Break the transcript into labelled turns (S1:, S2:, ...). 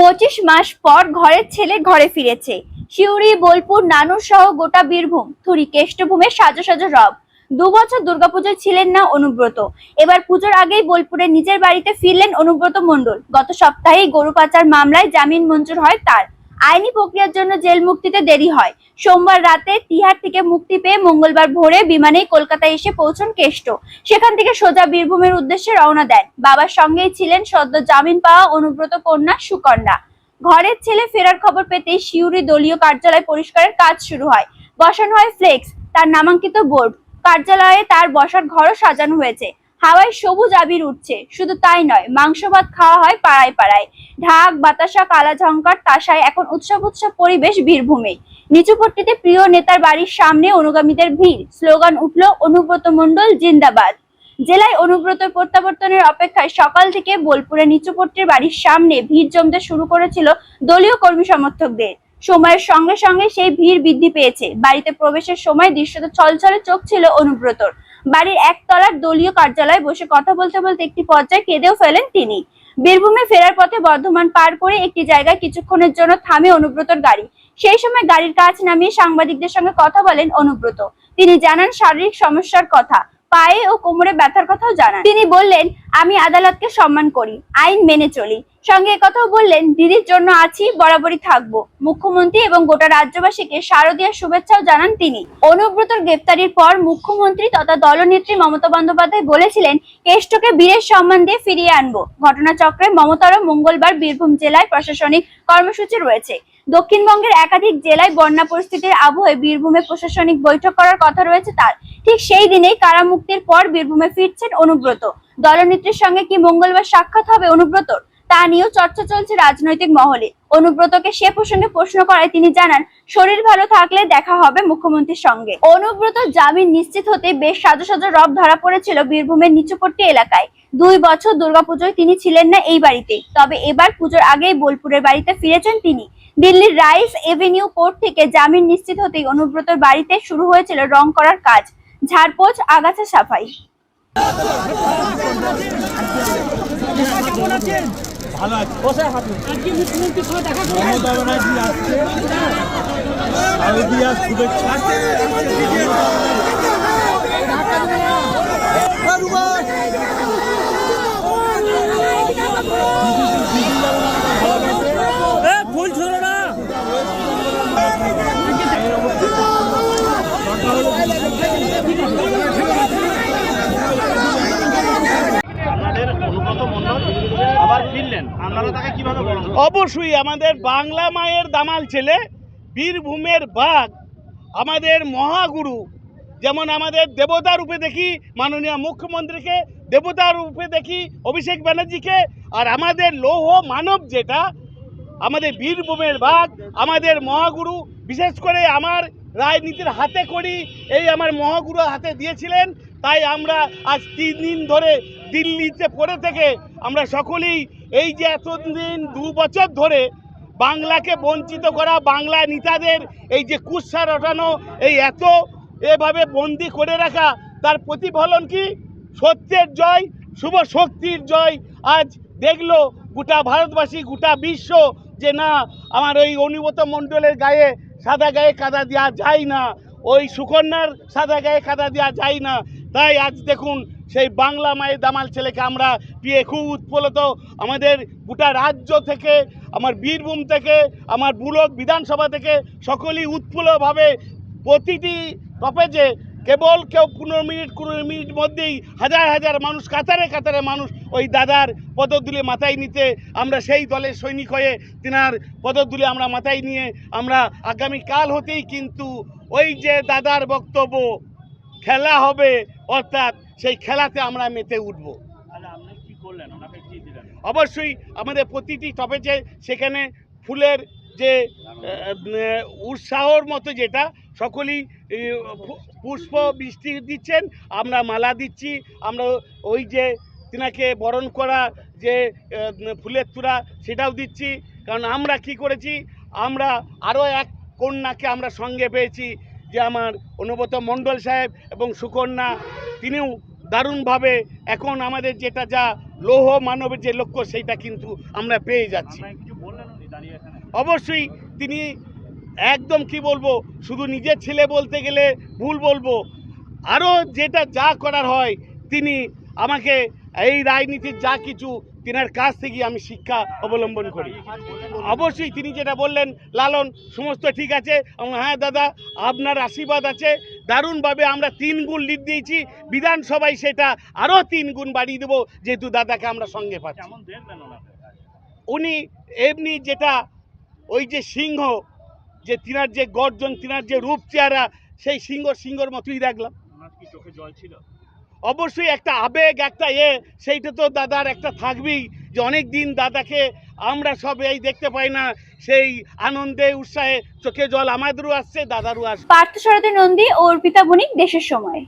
S1: পঁচিশ মাস পর ঘরের ছেলে ঘরে ফিরেছে। শিউরি বোলপুর, নানুর সহ গোটা বীরভূম, থুরি কেষ্টভূমে সাজো সাজো রব। দু বছর দুর্গাপুজোয় ছিলেন না অনুব্রত। এবার পুজোর আগেই বোলপুরে নিজের বাড়িতে ফিরলেন অনুব্রত মণ্ডল। গত সপ্তাহেই গরু পাচার মামলায় জামিন মঞ্জুর হয় তার। আইনি প্রক্রিয়ার জন্য জেল মুক্তিতে দেরি হয়। সোমবার রাতে তিহার থেকে মুক্তি পেয়ে মঙ্গলবার ভোরে বিমানে কলকাতায় এসে পৌঁছন কেষ্ট। সেখান থেকে সোজা বীরভূমের উদ্দেশ্যে রওনা দেন। বাবার সঙ্গেই ছিলেন সদ্য জামিন পাওয়া অনুব্রত কন্যা সুকন্যা। ঘরের ছেলে ফেরার খবর পেতেই শিউরি দলীয় কার্যালয় পরিষ্কারের কাজ শুরু হয়। বসানো হয় ফ্লেক্স, তার নামাঙ্কিত বোর্ড। কার্যালয়ে তার বসার ঘরও সাজানো হয়েছে। হাওয়ায় সবুজ আবির উঠছে। শুধু তাই নয়, মাংস ভাত খাওয়া হয় পাড়ায় পাড়ায়। ঢাক, বাতাসা, কালা ঝঙ্কার তাসায় এখন উৎসব উৎসব পরিবেশ বীরভূমে। নিচুপট্টিতে প্রিয় নেতার বাড়ির সামনে অনুগামীদের ভিড়। স্লোগান উঠল, অনুব্রত মণ্ডল, জিন্দাবাদ। জেলায় অনুব্রত প্রত্যাবর্তনের অপেক্ষায় সকাল থেকে বোলপুরে নিচুপট্টির বাড়ির সামনে ভিড় জমতে শুরু করেছিল দলীয় কর্মী সমর্থকদের। সময়ের সঙ্গে সঙ্গে সেই ভিড় বৃদ্ধি পেয়েছে। বাড়িতে প্রবেশের সময় দৃশ্যত ছলছলে চোখ ছিল অনুব্রতর। বাড়ির একতলার দলীয় কার্যালয়ে বসে কথা বলতে বলতে একটি পর্যায়ে কেঁদেও ফেলেন তিনি। বীরভূমে ফেরার পথে বর্ধমান পার করে একটি জায়গায় কিছুক্ষণের জন্য থামে অনুব্রতর গাড়ি। সেই সময় গাড়ির কাছ নামিয়ে সাংবাদিকদের সঙ্গে কথা বলেন অনুব্রত। তিনি জানান, শারীরিক সমস্যার কথা। পায়ে ও কোমরে ব্যথার কথাও জানান। তিনি বললেন, আমি আদালতকে সম্মান করি, আইন মেনে চলি। সঙ্গে কথাও বললেন, দিদির জন্য আছি, বরাবরই থাকব। মুখ্যমন্ত্রী এবং গোটা রাজ্যবাসীকে শারদীয় শুভেচ্ছাও জানান তিনি। অনুব্রতর গ্রেপ্তারির পর মুখ্যমন্ত্রী তথা দলনেত্রী মমতা বন্দ্যোপাধ্যায় বলেছিলেন, কেষ্টকে বীরের সম্মান দিয়ে ফিরিয়ে আনব। ঘটনাচক্রে মমতারও মঙ্গলবার বীরভূম জেলায় প্রশাসনিক কর্মসূচি রয়েছে। দক্ষিণবঙ্গের একাধিক জেলায় বন্যা পরিস্থিতির আবহে বীরভূমে প্রশাসনিক বৈঠক করার কথা রয়েছে তার। ঠিক সেই দিনেই কারামুক্তির পর বীরভূমে ফিরছেন অনুব্রত? দলনেত্রীর সঙ্গে কি মঙ্গলবার সাক্ষাৎ হবে অনুব্রতর? তা নিয়েও চর্চা চলছে রাজনৈতিক মহলে। অনুব্রতকে সে প্রসঙ্গে প্রশ্ন করায় তিনি জানান, শরীর ভালো থাকলে দেখা হবে মুখ্যমন্ত্রীর সঙ্গে। অনুব্রত জামিন নিশ্চিত হতে বেশ সাজো সাজো রব ধরা পড়েছিল বীরভূমের নিচুপট্টি এলাকায়। দুই বছর দুর্গাপুজোয় তিনি ছিলেন না এই বাড়িতে তবে এবার পুজোর আগেই বোলপুরের বাড়িতে ফিরেছেন তিনি। দিল্লির রাইস এভিনিউ কোর্ট থেকে জামিন নিশ্চিত হতেই অনুব্রতর বাড়িতে শুরু হয়েছিল রং করার কাজ। ঝাড়পোছ আগাছা সাফাই।
S2: শুভেচ্ছা
S3: এ, ফুল ছিল না
S4: আপনাদের অনুব্রত মণ্ডল আবার ফিরলেন আপনারা তাকে কীভাবে বরণ করলেন?
S5: অবশ্যই আমাদের বাংলা মায়ের দামাল ছেলে বীরভূমের বাঘ আমাদের মহাগুরু যেমন আমাদের দেবতা রূপে দেখি মাননীয় মুখ্যমন্ত্রীকে দেবতা রূপে দেখি অভিষেক ব্যানার্জিকে আর আমাদের লৌহ মানব যেটা আমাদের বীরভূমের বাঘ আমাদের মহাগুরু বিশেষ করে আমার রাজনীতির হাতে করি এই আমার মহাগুরু হাতে দিয়েছিলেন তাই আমরা আজ তিন দিন ধরে দিল্লিতে পড়ে থেকে আমরা সকলেই এই যে এতদিন দু বছর ধরে বাংলাকে বঞ্চিত করা, বাংলা নেতাদের এই যে কুৎসা রটানো, এই এত এভাবে বন্দি করে রাখা, তার প্রতিফলন কি? সত্যের জয়, শুভ শক্তির জয়। আজ দেখল গোটা ভারতবাসী, গোটা বিশ্ব যে না, আমার ওই অনুগত মণ্ডলের গায়ে সাদা গায়ে কাদা দেওয়া যায় না, ওই সুকন্যার সাদা গায়ে কাদা দেওয়া যায় না। তাই আজ দেখুন সেই বাংলা মায়ের দামাল ছেলেকে আমরা পেয়ে খুব উৎফুল্লিত। আমাদের গোটা রাজ্য থেকে, আমার বীরভূম থেকে, আমার বুলক বিধানসভা থেকে সকলেই উৎফুল্লভাবে প্রতিটি টপেজে কেবল কেউ পনেরো মিনিট, কুড়ি মিনিট মধ্যেই হাজার হাজার মানুষ, কাতারে কাতারে মানুষ ওই দাদার পদতুলে মাথায় নিতে আমরা সেই দলের সৈনিক হয়ে তেনার পদতুলে আমরা মাথায় নিয়ে আমরা আগামী কাল হতেই কিন্তু ওই যে দাদার বক্তব্য, খেলা হবে, অর্থাৎ সেই খেলাতে আমরা মেতে উঠব। অবশ্যই আমাদের প্রতিটি টপেজে সেখানে ফুলের যে উৎসাহর মতো যেটা সকলেই পুষ্প বৃষ্টি দিচ্ছেন আমরা মালা দিচ্ছি আমরা ওই যে তিনাকে বরণ করা যে ফুলের তুরা সেটাও দিচ্ছি কারণ আমরা কি করেছি আমরা আরও এক কন্যাকে আমরা সঙ্গে পেয়েছি যে আমার অনুব্রত মণ্ডল সাহেব এবং সুকন্যা তিনিও দারুণভাবে এখন আমাদের যেটা যা লৌহ মানবের যে লক্ষ্য সেইটা কিন্তু আমরা পেয়ে যাচ্ছি? অবশ্যই তিনি একদম কি বলব শুধু নিজের ছেলে বলতে গেলে ভুল বলব আরও যেটা যা করার হয় তিনি আমাকে এই রাজনীতির যা কিছু তিনার কাছ থেকে আমি শিক্ষা অবলম্বন করি। অবশ্যই তিনি যেটা বললেন লালন সমস্ত ঠিক আছে? হ্যাঁ দাদা আপনার আশীর্বাদ আছে। দারুণভাবে আমরা তিন গুণ লিড দিয়েছি বিধানসভায় সেটা আরও তিন গুণ বাড়িয়ে দেবো যেহেতু দাদাকে আমরা সঙ্গে পাচ্ছি। উনি এমনি যেটা ওই যে সিংহ যে তিনার যে গর্জন তিনার যে রূপ চেহারা সেই সিংহ সিংহর মতোই দেখলাম। অবশ্যই একটা আবেগ একটা এ সেইটা তো দাদার একটা থাকবেই যে অনেক দিন দাদাকে আমরা সব এই দেখতে পাই না, সেই আনন্দে, উৎসাহে চোখে জল আমাদেরও আসছে, দাদারও আসছে।
S1: পার্থ শরদে নন্দী ও অর্পিতা বণিক দেশের সময়।